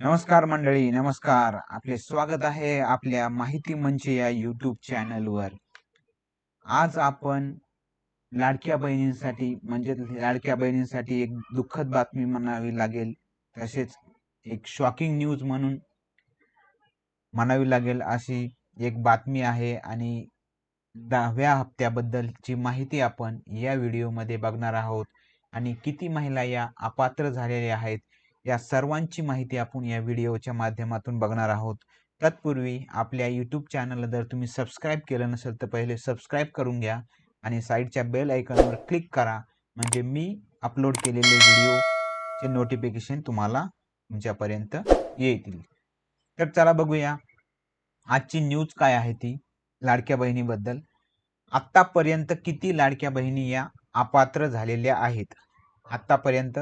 नमस्कार मंडळी नमस्कार. आपले स्वागत आहे आपल्या माहिती मंच या युट्यूब चॅनलवर आज आपण लाडक्या बहिणींसाठी म्हणजे लाडक्या बहिणींसाठी एक दुःखद बातमी म्हणावी लागेल. तसेच एक शॉकिंग न्यूज म्हणून म्हणावी लागेल अशी एक बातमी आहे आणि दहाव्या हप्त्याबद्दलची माहिती आपण या व्हिडिओमध्ये बघणार आहोत. आणि किती महिला या अपात्र झालेल्या आहेत या सर्वांची माहिती आपण या व्हिडिओच्या माध्यमातून बघणार आहोत. तत्पूर्वी आपल्या यूट्यूब चॅनलला जर तुम्ही सबस्क्राईब केलं नसेल तर पहिले सबस्क्राईब करून घ्या आणि साईडच्या बेल आयकॉनवर क्लिक करा. म्हणजे मी अपलोड केलेले व्हिडिओचे नोटिफिकेशन तुम्हाला तुमच्यापर्यंत येतील. तर चला बघूया. आजची न्यूज काय आहे ती? लाडक्या बहिणीबद्दल. आत्तापर्यंत किती लाडक्या बहिणी या अपात्र झालेल्या आहेत? आत्तापर्यंत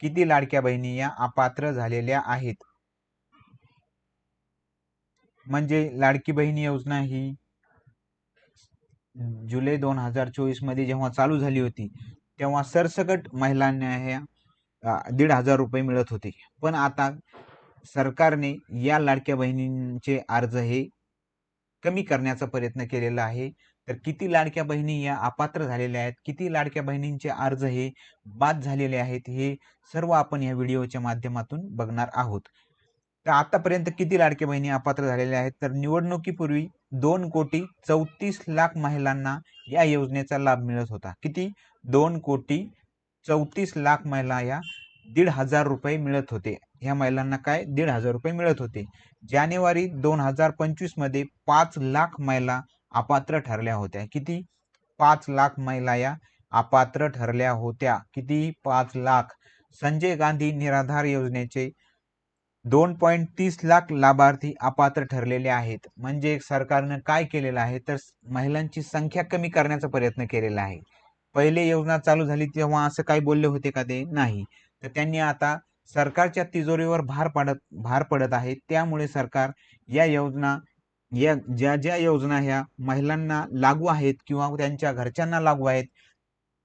किती लाडक्या बहिणी या अपात्र झालेल्या आहेत? म्हणजे लाडकी बहिणी योजना ही जुलै दोन हजार चोवीसमध्ये जेव्हा चालू झाली होती तेव्हा सरसकट महिलांना ह्या दीड हजार रुपये मिळत होते. पण आता सरकारने या लाडक्या बहिणींचे अर्ज हे कमी करण्याचा प्रयत्न केलेला आहे. तर किती लाडक्या बहिणी या अपात्र झालेल्या आहेत? किती लाडक्या बहिणींचे अर्ज हे बाद झालेले आहेत? हे सर्व आपण या व्हिडिओच्या माध्यमातून बघणार आहोत. तर आतापर्यंत किती लाडक्या बहिणी अपात्र झालेल्या आहेत? तर निवडणुकीपूर्वी दोन कोटी चौतीस लाख महिलांना या योजनेचा लाभ मिळत होता. किती? दोन कोटी चौतीस लाख महिला या दीड हजार रुपये मिळत होते. ह्या महिलांना काय? दीड हजार रुपये मिळत होते. जानेवारी दोन हजार पंचवीसमध्ये पाच लाख महिला अपात्र ठरल्या होत्या. किती? पाच लाख महिला या अपात्र ठरल्या होत्या. किती? पाच लाख. संजय गांधी निराधार योजनेचे दोन पॉईंट तीस लाख लाभार्थी अपात्र ठरलेले आहेत. म्हणजे सरकारनं काय केलेलं आहे? तर महिलांची संख्या कमी करण्याचा प्रयत्न केलेला आहे. पहिले योजना चालू झाली तेव्हा असं काही बोलले होते का ते? नाही. तर त्यांनी आता सरकारच्या तिजोरीवर भार पडत भार पडत आहे. त्यामुळे सरकार या योजना या ज्या ज्या योजना ह्या महिलांना लागू आहेत किंवा त्यांच्या घरच्यांना लागू आहेत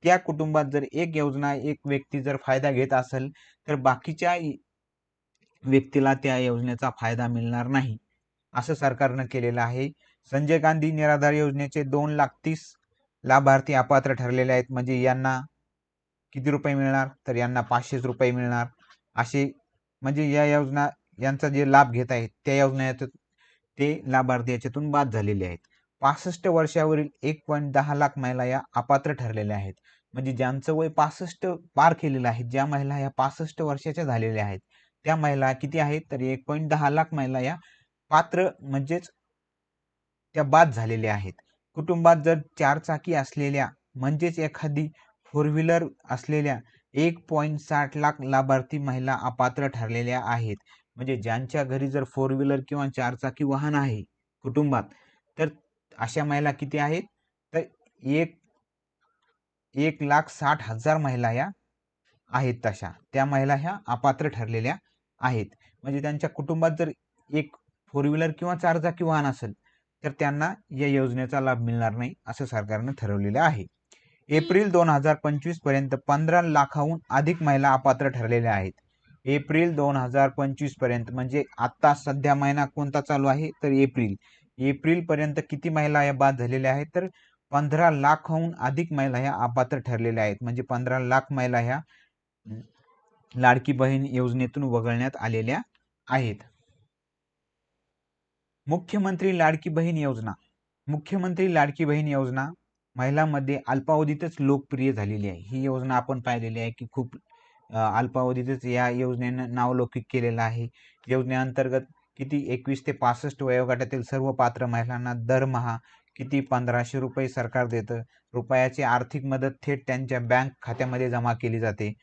त्या कुटुंबात जर एक योजना एक व्यक्ती जर फायदा घेत असेल तर बाकीच्या व्यक्तीला त्या योजनेचा फायदा मिळणार नाही. असं सरकारनं केलेलं आहे. संजय गांधी निराधार योजनेचे दोन लाख तीस लाभार्थी अपात्र ठरलेले आहेत. म्हणजे यांना किती रुपये मिळणार? तर यांना पाचशेच रुपये मिळणार. असे म्हणजे या योजना यांचा जे लाभ घेत आहेत त्या योजना ते लाभार्थी याच्यातून बाद झालेले आहेत. पासष्ट वर्षावरील एक पॉईंट दहा लाख महिला या अपात्र ठरलेल्या आहेत. म्हणजे ज्यांचं वय पासष्ट पार केलेलं आहे ज्या महिला या पासष्ट वर्षाच्या झालेल्या आहेत त्या महिला किती आहेत? तर एक पॉईंट दहा लाख महिला या पात्र म्हणजेच त्या बाद झालेल्या आहेत. कुटुंबात जर चार चाकी असलेल्या म्हणजेच एखादी फोर व्हीलर असलेल्या एक पॉईंट साठ लाख लाभार्थी महिला अपात्र ठरलेल्या आहेत. म्हणजे ज्यांच्या घरी जर फोर व्हीलर किंवा चारचाकी वाहन आहे कुटुंबात तर अशा महिला किती आहेत? तर एक एक लाख साठ हजार महिला या आहेत तशा. त्या महिला ह्या अपात्र ठरलेल्या आहेत. म्हणजे त्यांच्या कुटुंबात जर एक फोर व्हीलर किंवा चारचाकी वाहन असेल तर त्यांना या योजनेचा लाभ मिळणार नाही असं सरकारनं ठरवलेलं आहे. एप्रिल दोन हजार पंचवीसपर्यंत पंधरा लाखाहून अधिक महिला अपात्र ठरलेल्या आहेत. एप्रिल दोन हजार पंचवीसपर्यंत. म्हणजे आता सध्या महिना कोणता चालू आहे? तर एप्रिल. एप्रिल पर्यंत किती महिला या बाद झालेल्या आहेत? तर पंधरा लाखहून अधिक महिला ह्या अपात्र ठरलेल्या आहेत. म्हणजे पंधरा लाख महिला ह्या लाडकी बहीण योजनेतून वगळण्यात आलेल्या आहेत. मुख्यमंत्री लाडकी बहीण योजना. मुख्यमंत्री लाडकी बहीण योजना महिलांमध्ये अल्पावधीतच लोकप्रिय झालेली आहे. ही योजना आपण पाहिलेली आहे की खूप अल्पावधीतच या योजनेनं नावलौकिक केलेलं आहे. योजनेअंतर्गत किती एकवीस ते पासष्ट वयोगटातील सर्व पात्र महिलांना दरमहा किती पंधराशे रुपये सरकार देतं? रुपयाची आर्थिक मदत थेट त्यांच्या बँक खात्यामध्ये जमा केली जाते.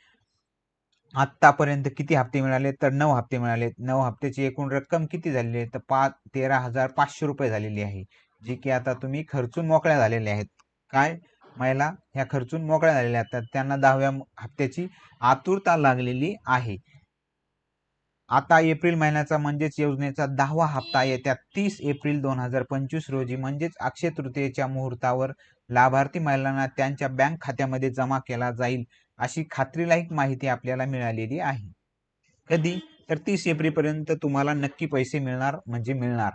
आत्तापर्यंत किती हप्ते मिळाले? तर नऊ हप्ते मिळाले. नऊ हप्त्याची एकूण रक्कम किती झालेली आहे? तर पाच तेरा हजार पाचशे रुपये झालेली आहे. जी की आता तुम्ही खर्चून मोकळ्या झालेल्या आहेत. काय? महिला ह्या खर्चून मोकळ्या झालेल्या आहेत त्यांना दहाव्या हप्त्याची आतुरता लागलेली आहे. आता एप्रिल महिन्याचा म्हणजेच योजनेचा दहावा हप्ता येत्या तीस एप्रिल दोन हजार पंचवीस रोजी म्हणजेच अक्षय तृतीयेच्या मुहूर्तावर लाभार्थी महिलांना त्यांच्या बँक खात्यामध्ये जमा केला जाईल अशी खात्रीलायक माहिती आपल्याला मिळालेली आहे. कधी? तर तीस एप्रिलपर्यंत तुम्हाला नक्की पैसे मिळणार म्हणजे मिळणार.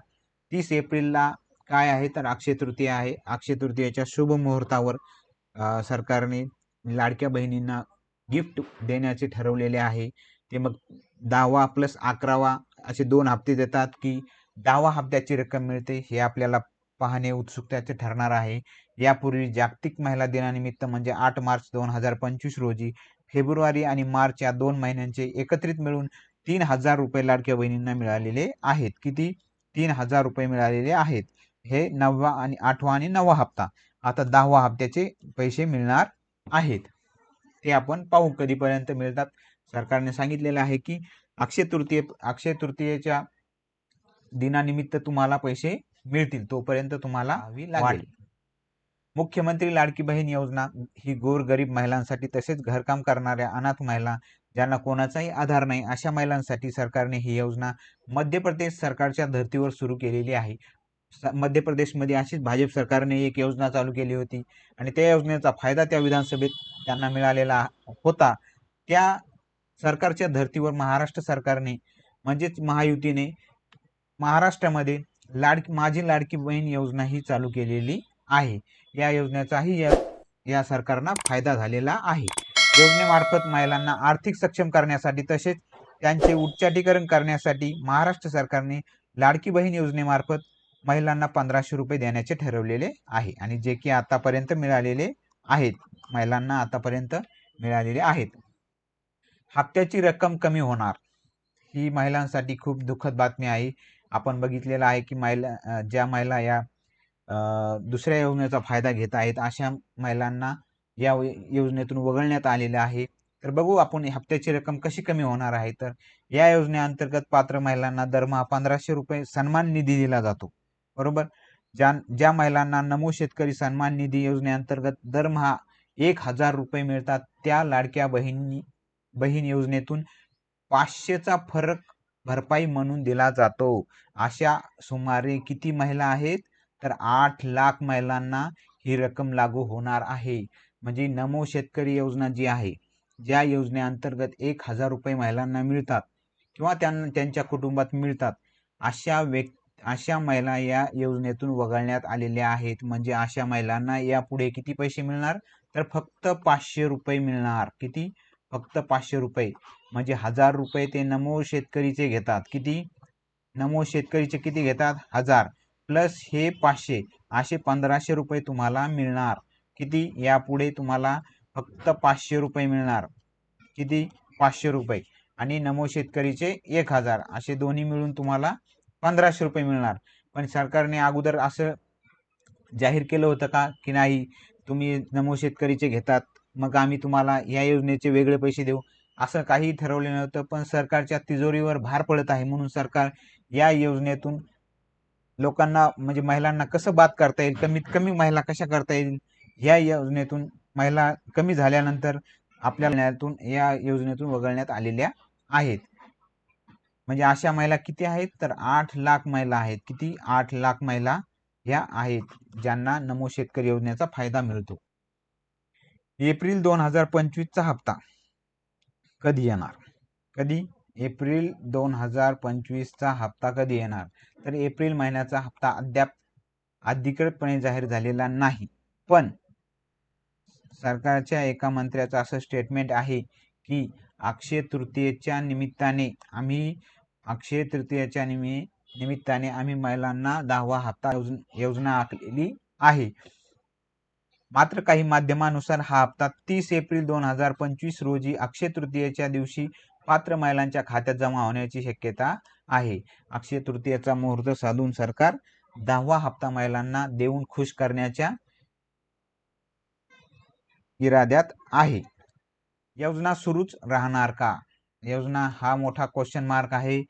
तीस एप्रिलला काय आहे तर अक्षय तृतीया आहे. अक्षय तृतीयाच्या शुभ मुहूर्तावर सरकारने लाडक्या बहिणींना गिफ्ट देण्याचे ठरवलेले आहे. ते मग दहावा प्लस अकरावा असे दोन हप्ते देतात की दहावा हप्त्याची रक्कम मिळते हे आपल्याला पाहणे उत्सुकतेचे ठरणार आहे. यापूर्वी जागतिक महिला दिनानिमित्त म्हणजे आठ मार्च दोन हजार पंचवीस रोजी फेब्रुवारी आणि मार्च या दोन महिन्यांचे एकत्रित मिळून तीन हजार रुपये लाडक्या बहिणींना मिळालेले आहेत. किती? तीन हजार रुपये मिळालेले आहेत. हे नववा आणि आठवा आणि नववा हप्ता. आता दहावा हप्त्याचे पैसे मिळणार आहेत. ते आपण पाहू कधीपर्यंत मिळतात. सरकारने सांगितलेलं आहे की अक्षय तृतीय अक्षय तृतीयेच्या दिनानिमित्त तुम्हाला पैसे मिळतील. तोपर्यंत तुम्हाला मुख्यमंत्री लाडकी बहीण योजना ही गोरगरीब महिलांसाठी तसेच घरकाम करणाऱ्या अनाथ महिला ज्यांना कोणाचाही आधार नाही अशा महिलांसाठी सरकारने ही योजना मध्य प्रदेश सरकारच्या धर्तीवर सुरू केलेली आहे. मध्य प्रदेशमध्ये अशीच भाजप सरकारने एक योजना चालू केली होती. आणि त्या योजनेचा फायदा त्या विधानसभेत त्यांना मिळालेला होता. त्या सरकारच्या धर्तीवर महाराष्ट्र सरकारने म्हणजेच महायुतीने महाराष्ट्रामध्ये लाडकी माझी लाडकी बहीण योजना ही चालू केलेली आहे. या योजनेचाही या या सरकारना फायदा झालेला आहे. योजनेमार्फत महिलांना आर्थिक सक्षम करण्यासाठी तसेच त्यांचे उच्चाटीकरण करण्यासाठी महाराष्ट्र सरकारने लाडकी बहीण योजनेमार्फत महिलांना पंधराशे रुपये देण्याचे ठरवलेले आहे आणि जे की आतापर्यंत मिळालेले आहेत महिलांना आतापर्यंत मिळालेले आहेत. हप्त्याची रक्कम कमी होणार. ही महिलांसाठी खूप दुःखद बातमी आहे. आपण बघितलेलं आहे की महिला ज्या महिला या दुसऱ्या योजनेचा फायदा घेत आहेत अशा महिलांना या योजनेतून वगळण्यात आलेलं आहे. तर बघू आपण हप्त्याची रक्कम कशी कमी होणार आहे. तर या योजनेअंतर्गत पात्र महिलांना दरमहा पंधराशे रुपये सन्मान निधी दिला जातो. बरोबर? ज्या ज्या महिलांना नमो शेतकरी सन्मान निधी योजनेअंतर्गत दरमहा एक हजार रुपये मिळतात त्या लाडक्या बहिणी बहीण योजनेतून पाचशेचा फरक भरपाई म्हणून दिला जातो. अशा सुमारे किती महिला आहेत? तर आठ लाख महिलांना ही रक्कम लागू होणार आहे. म्हणजे नमो शेतकरी योजना जी आहे ज्या योजनेअंतर्गत एक हजार रुपये महिलांना मिळतात किंवा त्यांना त्यांच्या कुटुंबात मिळतात अशा व्यक् अशा महिला या योजनेतून वगळण्यात आलेल्या आहेत. म्हणजे अशा महिलांना यापुढे किती पैसे मिळणार? तर फक्त पाचशे रुपये मिळणार. किती? फक्त पाचशे रुपये. म्हणजे हजार रुपये ते नमो शेतकरीचे घेतात. किती? नमो शेतकरीचे किती घेतात? हजार. प्लस हे पाचशे. असे पंधराशे रुपये तुम्हाला मिळणार. किती? यापुढे तुम्हाला फक्त पाचशे रुपये मिळणार. किती? पाचशे रुपये. आणि नमो शेतकरीचे एक हजार. असे दोन्ही मिळून तुम्हाला पंधराशे रुपये मिळणार. पण सरकारने अगोदर असं जाहीर केलं होतं का की नाही तुम्ही नमो शेतकरीचे घेतात मग आम्ही तुम्हाला या योजनेचे वेगळे पैसे देऊ असं काही ठरवले नव्हतं. पण सरकारच्या तिजोरीवर भार पडत आहे. म्हणून सरकार या योजनेतून लोकांना म्हणजे महिलांना कसं बात करता येईल? कमीत कमी महिला कशा करता येईल? या योजनेतून महिला कमी झाल्यानंतर आपल्या या योजनेतून वगळण्यात आलेल्या आहेत. म्हणजे अशा महिला किती आहेत? तर आठ लाख महिला आहेत. किती? आठ लाख महिला ह्या आहेत ज्यांना नमो शेतकरी योजनेचा फायदा मिळतो. एप्रिल दोन हजार पंचवीसचा हप्ता कधी येणार? कधी? एप्रिल दोन हजार पंचवीसचा हप्ता कधी येणार? तर एप्रिल महिन्याचा हप्ता अद्याप अधिकृतपणे जाहीर झालेला नाही. पण सरकारच्या एका मंत्र्याचं असं स्टेटमेंट आहे की अक्षय तृतीयेच्या निमित्ताने आम्ही अक्षय तृतीयेच्या निमि निमित्ताने आम्ही महिलांना दहावा हप्ता योज- योजना आखलेली आहे. मात्र काही माध्यमानुसार हा हप्ता तीस एप्रिल दोन हजार पंचवीस रोजी अक्षय तृतीयेच्या दिवशी पात्र महिलांच्या खात्यात जमा होण्याची शक्यता आहे. अक्षय तृतीयेचा मुहूर्त साधून सरकार दहावा हप्ता महिलांना देऊन खुश करण्याच्या इराद्यात आहे. योजना सुरूच राहणार का? योजना हा मोठा क्वेश्चन मार्क आहे.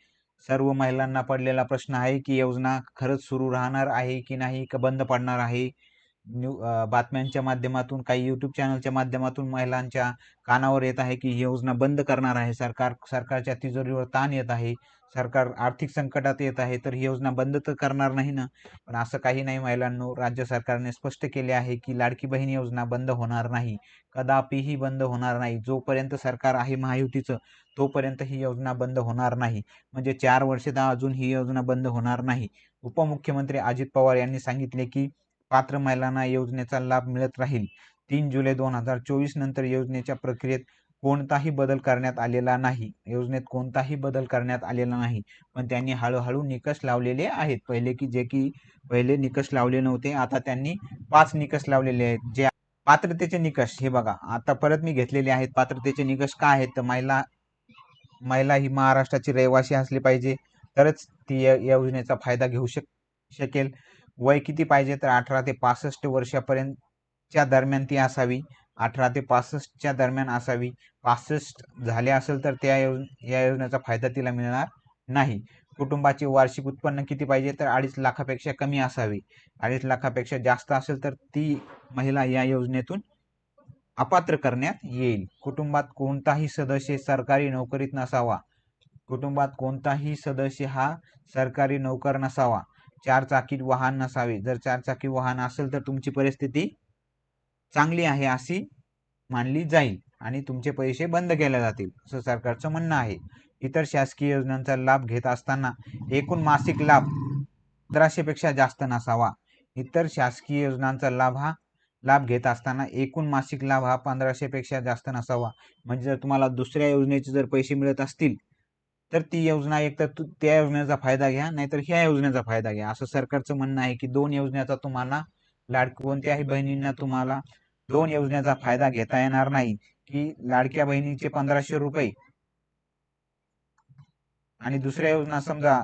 सर्व महिलांना पडलेला प्रश्न आहे की योजना खरंच सुरू राहणार आहे की नाही का बंद पडणार आहे? न्यू बातम्यांच्या माध्यमातून काही यूट्यूब चॅनलच्या माध्यमातून महिलांच्या कानावर येत आहे की ही योजना बंद करणार आहे. सरकार सरकारच्या तिजोरीवर ताण येत आहे. सरकार आर्थिक संकटात येत आहे तर ही योजना बंद तर करणार नाही ना? पण असं काही नाही महिलांनो. राज्य सरकारने स्पष्ट केले आहे की लाडकी बहीण योजना बंद होणार नाही. कदापिही बंद होणार नाही. जोपर्यंत सरकार आहे महायुतीचं तोपर्यंत ही योजना बंद होणार नाही. म्हणजे चार वर्षे तर अजून ही योजना बंद होणार नाही. उपमुख्यमंत्री अजित पवार यांनी सांगितले की पात्र महिलांना योजनेचा लाभ मिळत राहील. तीन जुलै दोन हजार चोवीस नंतर योजनेच्या प्रक्रियेत कोणताही बदल करण्यात आलेला नाही. योजनेत कोणताही बदल करण्यात आलेला नाही. पण त्यांनी हळूहळू निकष लावलेले आहेत. पहिले की जे की पहिले निकष लावले नव्हते आता त्यांनी पाच निकष लावलेले आहेत. जे पात्रतेचे निकष हे बघा. आता परत मी घेतलेले आहेत. पात्रतेचे निकष काय आहेत? तर महिला महिला ही महाराष्ट्राची रहिवासी असली पाहिजे. तरच ती योजनेचा फायदा घेऊ शक शकेल. वय किती पाहिजे तर अठरा ते पासष्ट वर्षापर्यंतच्या दरम्यान ती असावी. अठरा ते पासष्टच्या दरम्यान असावी. पासष्ट झाले असेल तर त्या योज या योजनेचा फायदा तिला मिळणार नाही. कुटुंबाचे वार्षिक उत्पन्न किती पाहिजे तर अडीच लाखापेक्षा कमी असावी. अडीच लाखापेक्षा जास्त असेल तर ती महिला या योजनेतून अपात्र करण्यात येईल. कुटुंबात कोणताही सदस्य सरकारी नोकरीत नसावा. कुटुंबात कोणताही सदस्य हा सरकारी नोकर नसावा. चार चाकी वाहन नसावे. जर चार चाकी वाहन असेल तर तुमची परिस्थिती चांगली आहे अशी मानली जाईल आणि तुमचे पैसे बंद केले जातील असं सरकारचं म्हणणं आहे. इतर शासकीय योजनांचा लाभ घेत असताना एकूण मासिक लाभ पंधराशे पेक्षा जास्त नसावा. इतर शासकीय योजनांचा लाभ हा लाभ घेत असताना एकूण मासिक लाभ हा पंधराशे पेक्षा जास्त नसावा. म्हणजे जर तुम्हाला दुसऱ्या योजनेचे जर पैसे मिळत असतील तर ती योजना एक तर त्या योजनेचा फायदा घ्या नाहीतर ह्या योजनेचा फायदा घ्या. असं सरकारचं म्हणणं आहे की दोन योजनेचा तुम्हाला लाड कोणत्याही बहिणींना तुम्हाला दोन योजनेचा फायदा घेता येणार नाही. की लाडक्या बहिणीचे पंधराशे रुपये आणि दुसऱ्या योजना समजा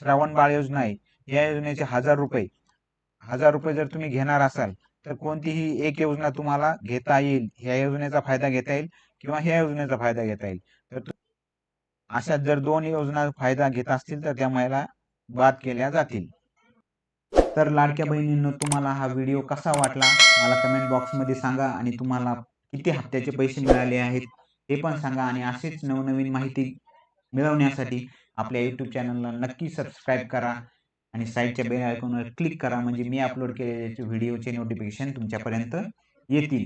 श्रावण बाळ योजना आहे या योजनेचे हजार रुपये. हजार रुपये जर तुम्ही घेणार असाल तर कोणतीही एक योजना तुम्हाला घेता येईल. ह्या योजनेचा फायदा घेता येईल किंवा ह्या योजनेचा फायदा घेता येईल. तर अशा जर दोन योजना फायदा घेत असतील तर त्या महिला बाद केल्या जातील. तर लाडक्या बहिणींनो तुम्हाला हा व्हिडिओ कसा वाटला? मला कमेंट बॉक्समध्ये सांगा आणि तुम्हाला किती हप्त्याचे पैसे मिळाले आहेत ते पण सांगा आणि असेच नवनवीन माहिती मिळवण्यासाठी आपल्या यूट्यूब चॅनलला नक्की सबस्क्राईब करा आणि साईडच्या बेल आयकॉनवर क्लिक करा. म्हणजे मी अपलोड केलेल्या व्हिडिओचे नोटिफिकेशन तुमच्यापर्यंत येतील.